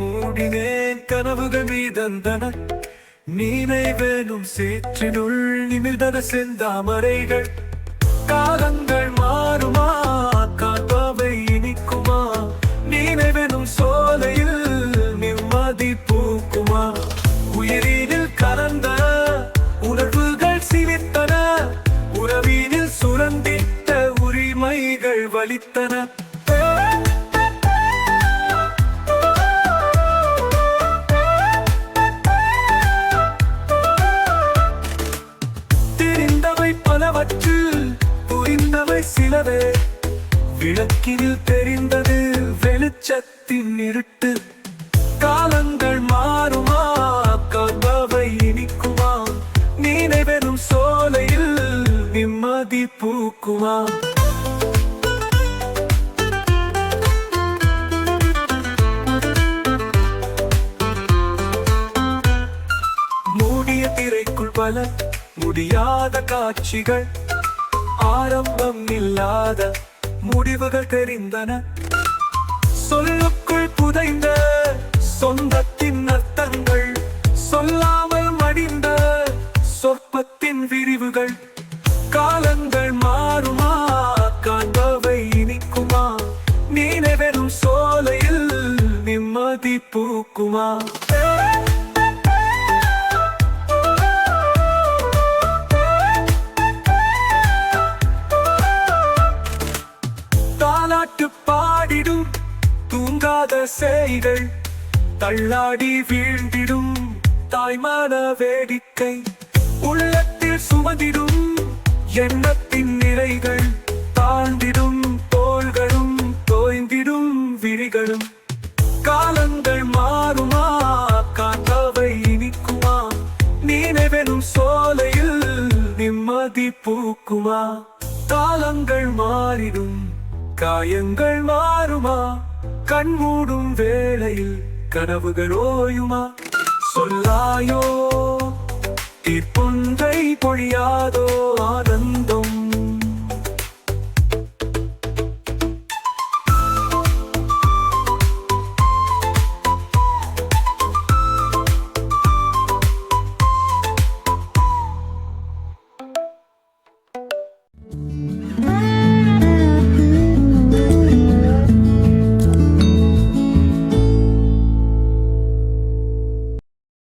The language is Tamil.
மூடினேன் கனவுகள் மீதந்தன. நினைவேனும் சேற்றினுள் நிமிர்ந்தன செந்தாமரைகள். காலங்கள் மாறுமா? காண்பவை இனிக்குமா? நினைவெனும் சோலையில் நிம்மதி பூக்குமா? உயிரினில் கலந்த உணர்வுகள் சிரித்தன உறவினில் சுரந்தித்த உரிமைகள் வலித்தன. புரிந்தவை சிலவே விளக்கினில் தெரிந்தது வெளிச்சத்தின் இருட்டு. காலங்கள் மாறுமா? காண்பவை இனிக்குமா? நினைவெனும் சோலையில் நிம்மதி பூக்குமா? மூடிய திரைக்குள் பல முடியாத காட்சிகள். ஆரம்பம் இல்லாத முடிவுகள் தெரிந்தன. சொல்லுக்குள் புதைந்த சொந்தத்தின் அர்த்தங்கள் சொல்லாமல் மடிந்த சொற்பத்தின் விரிவுகள். காலங்கள் மாறுமா? காண்பவை இனிக்குமா? நினைவெறும் சோலையில் நிம்மதி பூக்குமா? பாட்டு பாடிடும். தூங்காத செய்கள் தள்ளாடி வீழ்ந்திடும். தாய்மான வேடிக்கை உள்ளத்தில் சுமந்திடும். எண்ணத்தின் நிறைகள் தாழ்ந்திடும். தோள்களும் தோய்ந்திடும். விழிகளும் காலங்கள் மாறுமா? காற்றவை இனிக்குமா? நினைவெனும் சோலையில் நிம்மதி பூக்குமா? காலங்கள் மாறிடும். காயங்கள் மாறுமா? கண்மூடும் வேளையில் கனவுகள் ஓயுமா? சொல்லாயோ? தீர்ப்பொன்றை பொழியாதோ? ஆனந்தம்